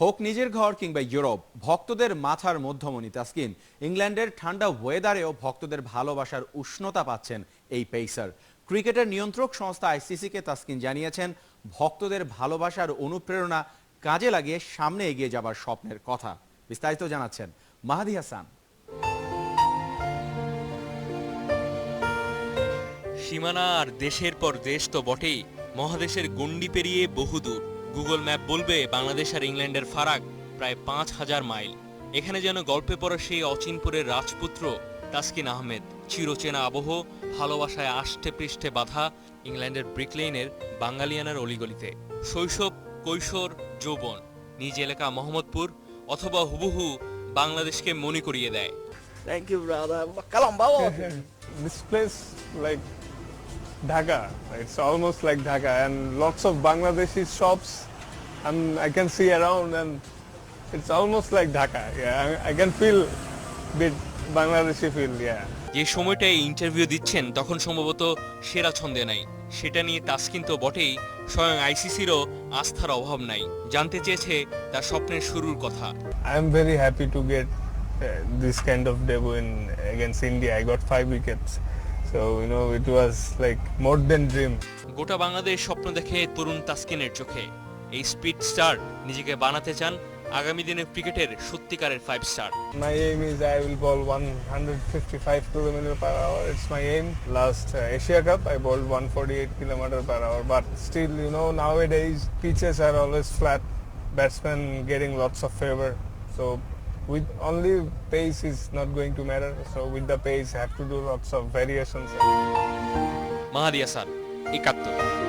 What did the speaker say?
হোক নিজের ঘর কিংবা ইউরোপ, ভক্তদের মাথার মধ্যমণি তাসকিন। ইংল্যান্ডের ঠান্ডা ওয়েদারেও ভক্তদের ভালোবাসার উষ্ণতা পাচ্ছেন এই পেসার ক্রিকেটের নিয়ন্ত্রক সংস্থা আইসিসিকে তাসকিন জানিয়েছেন, ভক্তদের ভালোবাসার অনুপ্রেরণা কাজে লাগিয়ে সামনে এগিয়ে যাবার স্বপ্নের কথা। বিস্তারিত জানাচ্ছেন মাহাদি হাসান। সীমানা আর দেশের পর দেশ তো বটেই, মহাদেশের গণ্ডি পেরিয়ে বহুদূর। গুগল ম্যাপ বলবে বাংলাদেশ আর ইংল্যান্ডের ফারাক প্রায় পাঁচ হাজার মাইল এখানে যেন গল্পে পড়া সেই অচিনপুরের রাজপুত্র তাসকিন আহমেদ চিরচেনা আবহ ভালোবাসায় আষ্টে পৃষ্ঠে বাধা ইংল্যান্ডের ব্রিকলেইনের বাঙালিয়ানার অলিগলিতে শৈশব কৈশোর যৌবন নিজ এলাকা মোহাম্মদপুর অথবা হুবহু বাংলাদেশকে মনে করিয়ে দেয় Thank you, brother. Kalambao. this place like Dhaka. It's almost like Dhaka and lots of Bangladeshi shops and I can see around and it's almost like Dhaka I can feel feel Bangladeshi feel yeah yeah. যে সময়টায় interview দিচ্ছেন তখন সম্ভবত সেরা ছন্দে নাই। সেটা নিয়ে তাস কিন্তু বটেই স্বয়ং আইসিসিরও আস্থার অভাব নাই। জানতে চেয়েছে তার স্বপ্নের শুরুর কথা। I am very happy to get this kind of debut in against India I got five wickets so you know like more than dream গোটা বাংলাদেশ স্বপ্ন দেখে তরুণ তাস্কিনের চোখে। এই স্পিড স্টার নিজেকে বানাতে চান আগামী দিনে ক্রিকেটের সত্যিকারের five star my aim is I will bowl 155 kilometre per hour it's my last Asia cup I bowl 148 kilometre per hour but still you know nowadays pitches are always flat batsman getting lots of favour so with only pace is not going to matter. So with the pace, have to do lots of variations. Mahadia San,